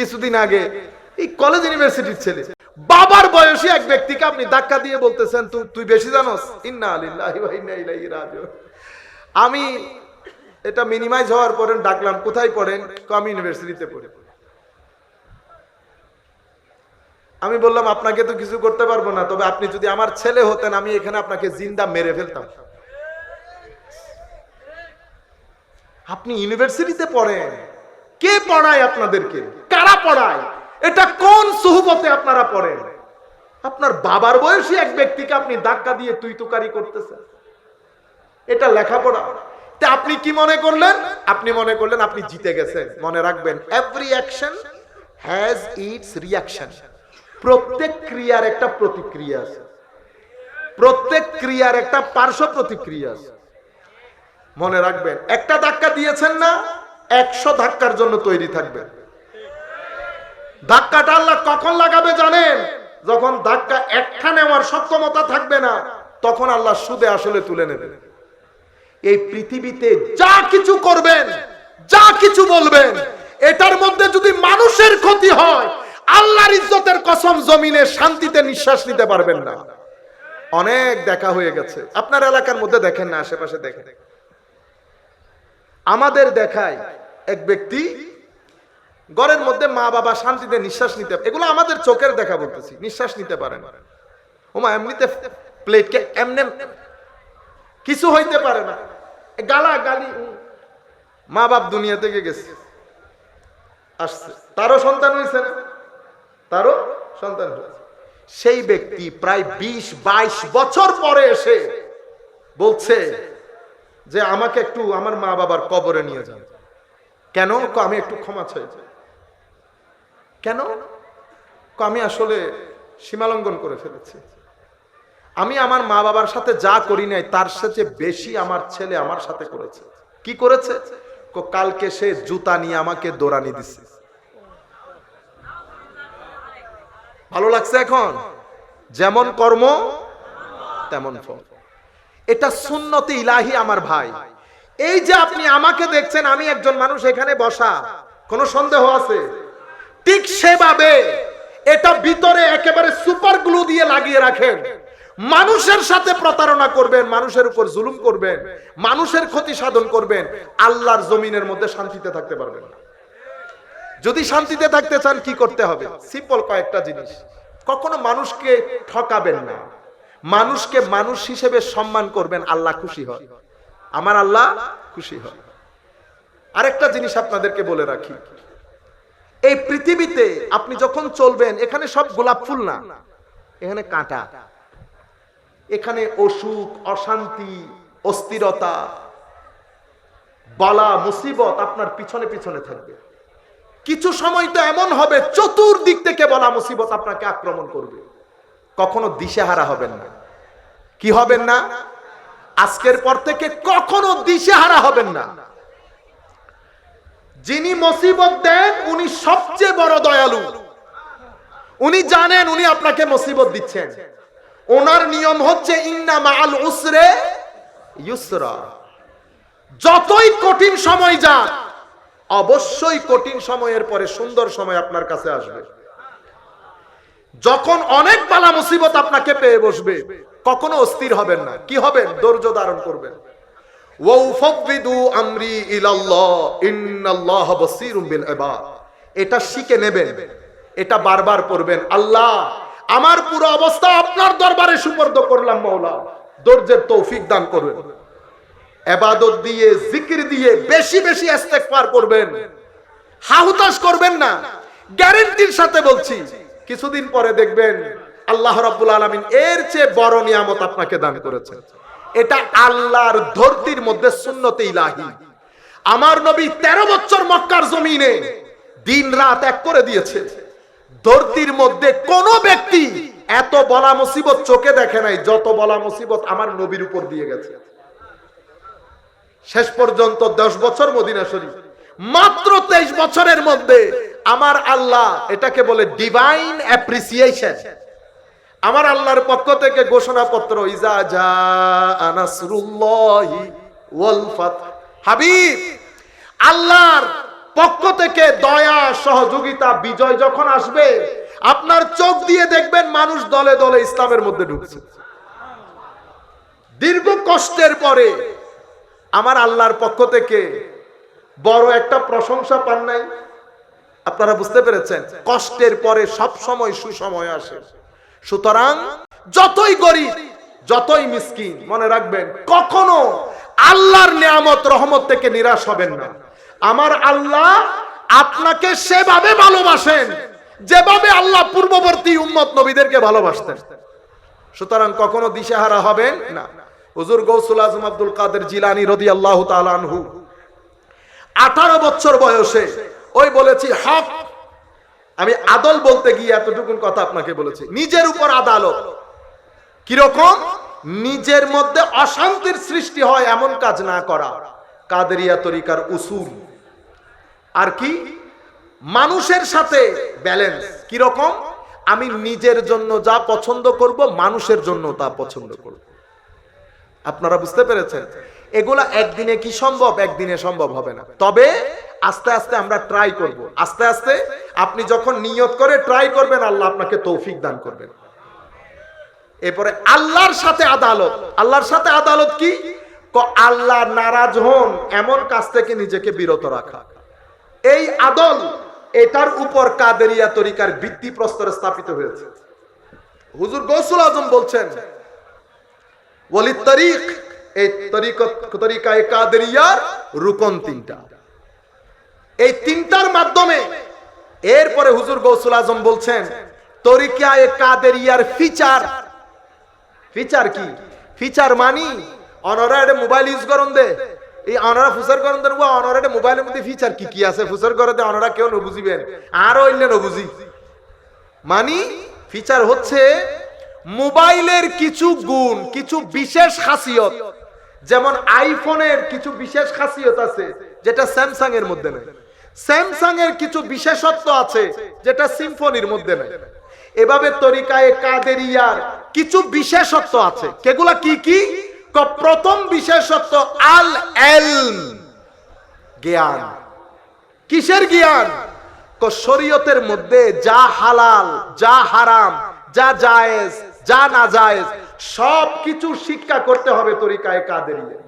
কিছুদিন আগে এই কলেজ ইউনিভার্সিটির ছেলে। বাবার বয়সী এক ব্যক্তিকে আপনি ধাক্কা দিয়ে বলতেছেন তুই বেশি জানোস? ইন্না আলিল্লাহি ওয়া ইন্না ইলাইহি রাজিউন। আমি এটা মিনিমাইজ হওয়ার পরে ডাকলাম, কোথায় পড়েন? আমি ইউনিভার্সিটিতে পড়ি। আমি বললাম, আপনাকে তো কিছু করতে পারব না, তবে আপনি যদি আমার ছেলে হতেন, আমি এখানে আপনাকে জিন্দা মেরে ফেলতাম। আপনি ইউনিভার্সিটিতে পড়েন। কে পড়ায় আপনাদেরকে? কারা পড়ায়? এটা কোন সুহবতে আপনারা পড়েন? আপনার বাবার বয়সী এক ব্যক্তিকে আপনি ধাক্কা দিয়ে তুই তুকারি করতেছেন। এটা লেখাপড়া। তা আপনি কি মনে করলেন? আপনি মনে করলেন আপনি জিতে গেছেন। মনে রাখবেন every action has its reaction প্রত্যেক ক্রিয়ার একটা প্রতিক্রিয়া আছে। প্রত্যেক ক্রিয়ার একটা পার্শ্ব প্রতিক্রিয়া আছে। মনে রাখবেন, একটা ধাক্কা দিয়েছেন না, একশো ধাক্কার জন্য তৈরি থাকবেন। ধাক্কাটা আল্লাহ কখন লাগাবে জানেন? যখন ধাক্কা একটা নেওয়ার সক্ষমতা থাকবে না, তখন আল্লাহ সুদে আসলে তুলে নেবে। এই পৃথিবীতে যা কিছু করবেন, যা কিছু বলবেন, এটার মধ্যে যদি মানুষের ক্ষতি হয়, আল্লাহর ইজ্জতের কসম জমিনে শান্তিতে নিঃশ্বাস নিতে পারবেন না। অনেক দেখা হয়ে গেছে। আপনার এলাকার মধ্যে দেখেন না, আশেপাশে দেখেন। আমাদের দেখায় এক ব্যক্তি ঘরের মধ্যে মা বাবা শান্তিতে নিঃশ্বাস নিতে এগুলো আমাদের চোখের দেখা বলতেছি, নিঃশ্বাস নিতে পারেন ওমা, এমনিতে প্লেটকে এমনে কিছু হইতে পারে না। গালা গালি মা বাপ দুনিয়া থেকে গেছে। আসছে। তারও সন্তান হয়েছে না। তারও সন্তান হয়েছে সেই ব্যক্তি প্রায় বিশ, বাইশ বছর পরে এসে বলছে যে আমাকে একটু আমার মা বাবার কবরে নিয়ে যান। কেন? আমি একটু ক্ষমা চাই। কেন? আমি আসলে সীমালঙ্ঘন করে ফেলেছি। আমি আমার মা বাবার সাথে যা করি নাই, তার সাথে বেশি আমার ছেলে আমার সাথে করেছে। কি করেছে? কালকে সে জুতা নিয়ে আমাকে দৌড়ানি দিছে। ভালো লাগছে এখন? যেমন কর্ম, তেমন ফল। এটা সুন্নতি ইলাহি আমার ভাই। এই যে আপনি আমাকে দেখছেন, আমি একজন মানুষ এখানে বসা, কোনো সন্দেহ আছে? ঠিক সেভাবে এটা ভিতরে একেবারে সুপার গ্লু দিয়ে লাগিয়ে রাখেন। মানুষের সাথে প্রতারণা করবেন, মানুষের উপর জুলুম করবেন, মানুষের ক্ষতি সাধন করবেন, আল্লাহর জমিনের মধ্যে শান্তিতে থাকতে পারবেন না। যদি শান্তিতে থাকতে চান, কি করতে হবে? সিম্পল কয়েকটা জিনিস। কখনো মানুষকে ঠকাবেন না। মানুষকে মানুষ হিসেবে সম্মান করবেন, আল্লাহ খুশি হয় আমার আল্লাহ খুশি হয় আরেকটা জিনিস আপনাদেরকে বলে রাখি। এই পৃথিবীতে আপনি যখন চলবেন, এখানে সব গোলাপ ফুল না। এখানে কাঁটা। এখানে অসুখ, অশান্তি, অস্থিরতা, বালা, মুসিবত আপনার পিছনে পিছনে থাকবে। কিছু সময় তো এমন হবে, চতুর্দিক থেকে বলা, মুসিবত আপনাকে আক্রমণ করবে। কখনো দিশেহারা হবেন না। কি হবেন না? আজকের পর থেকে কখনো দিশেহারা হবেন না। যিনি মুসিবত দেন, উনি সবচেয়ে বড় দয়ালু। উনি জানেন, উনি আপনাকে মুসিবত দিচ্ছেন। ওনার নিয়ম হচ্ছে, ইন্না মাল উসরে ইউসরা। যতই কঠিন সময় যাক, অবশ্যই কঠিন সময়ের পরে সুন্দর সময় আপনার কাছে আসবে। যখন অনেক বালা মুসিবত আপনাকে পেয়ে বসবে, কখনো অস্থির হবেন না। কি হবেন? ধৈর্য ধারণ করবেন। এটা শিখে নেবেন, এটা বারবার পড়বেন। আল্লাহ, আমার পুরো অবস্থা আপনার দরবারে সুপর্দ করলাম তৌফিক দান করবেন। এবাদত দিয়ে, জিকির দিয়ে বেশি বেশি করবেন। হাহুতাশ করবেন না। গ্যারেন্টির সাথে বলছি, কিছুদিন পরে দেখবেন আল্লাহ রাব্বুল আলামিন এর চেয়ে বড় নিয়ামত আপনাকে দান করেছে এটা আল্লাহর ধরতির মধ্যে সুন্নতে ইলাহি। আমার নবী 13 বছর মক্কার জমিনে দিন রাত এক করে দিয়েছে। ধরতির মধ্যে কোন ব্যক্তি এত বলা মুসিবত চোখে দেখে নাই, যত বলা মুসিবত আমার নবীর উপর দিয়ে গেছে। শেষ পর্যন্ত দশ বছর মদিনা শরীফ। মাত্র তেইশ বছরের মধ্যে আমার আল্লাহ এটাকে বলে ডিভাইন অ্যাপ্রিসিয়েশন আমার আল্লাহর পক্ষ থেকে ফাত হাবিব, আল্লাহর পক্ষ থেকে দয়া, সহযোগিতা, বিজয় যখন আসবে, আপনার চোখ দিয়ে দেখবেন মানুষ দলে দলে ইসলামের মধ্যে ঢুকছে। দীর্ঘ কষ্টের পরে আমার আল্লাহর পক্ষ থেকে বড় একটা প্রশংসা পান নাই? আপনারা বুঝতে পেরেছেন? কষ্টের পরে সব সময় সুসময় আসে। সুতরাং যতই গরিব, যতই মিসকিন, মনে রাখবেন, কখনো আল্লাহর নিয়ামত, রহমত থেকে নিরাশ হবেন না। আমার আল্লাহ আপনাকে সেভাবে ভালোবাসেন, যেভাবে আল্লাহ পূর্ববর্তী উম্মত নবীদেরকে ভালোবাসতেন। সুতরাং কখনো দিশেহারা হবেন না। হুজুর গৌসুল আজম আব্দুল কাদের জিলানি রদি আল্লাহ আঠারো বছর বয়সে ওই বলেছি, হক আমি আদল বলতে গিয়ে এতটুকুন কথা আপনাকে বলেছি। নিজের উপর আদালত। কীরকম? নিজের মধ্যে অশান্তির সৃষ্টি হয় এমন কাজ না করা। কাদেরিয়া তরিকার উসুল। আর কি? মানুষের সাথে ব্যালেন্স। কীরকম? আমি নিজের জন্য যা পছন্দ করব, মানুষের জন্য তা পছন্দ করব। আপনারা বুঝতে পেরেছেন? এগুলা একদিনে কি সম্ভব? একদিনে সম্ভব হবে না। তবে আস্তে আস্তে আমরা ট্রাই করব। আস্তে আস্তে আপনি যখন নিয়ত করে ট্রাই করবেন, আল্লাহ আপনাকে তৌফিক দান করবেন। এরপরে আল্লাহর সাথে আদালত। আল্লাহর সাথে আদালত কি? আল্লাহ নারাজ হন, এমন কাজ থেকে নিজেকে বিরত রাখা। এই আদল, এটার উপর কাদেরিয়া তরিকার ভিত্তি প্রস্তরে স্থাপিত হয়েছে। হুজুর গৌসুল আজম বলছেন ওয়ালি তরিক, এই তরিকায় কাদেরিয়ার রুকন তিনটা। এই তিনটার মাধ্যমে এরপরে হুজুর গৌসুল আজম বলছেন, তরিকায় ফিচার? ফিচার কি? ফিচার মানি? অনরা এটা মোবাইল ইউজ করুন দে। এই অনরা ফুসার করুন দেন অনরা এটা মোবাইলের মধ্যে ফিচার কি কি আছে? ফুসার করে দে, অনরা কেউ আরও অন্য মানি, ফিচার হচ্ছে মোবাইলের কিছু গুণ, কিছু বিশেষ খাসিয়ত। যেমন আইফোনের কিছু বিশেষ খাসিয়ত আছে, যেটা স্যামসাং এর মধ্যে নেই। স্যামসাং এর কিছু বিশেষত্ব আছে যেটা সিম্ফনির মধ্যে নেই। এভাবে তরিকায় কাদেরিয়ার কিছু বিশেষত্ব আছে। কেগুলা কি কি? প্রথম বিশেষত্ব, আল এলম, জ্ঞান। কিসের জ্ঞান? শরীয়তের মধ্যে যা হালাল, যা হারাম, যা জায়েজ, যা না জায়েজ সব কিছু শিক্ষা করতে হবে তরিকায় কাদেরিয়া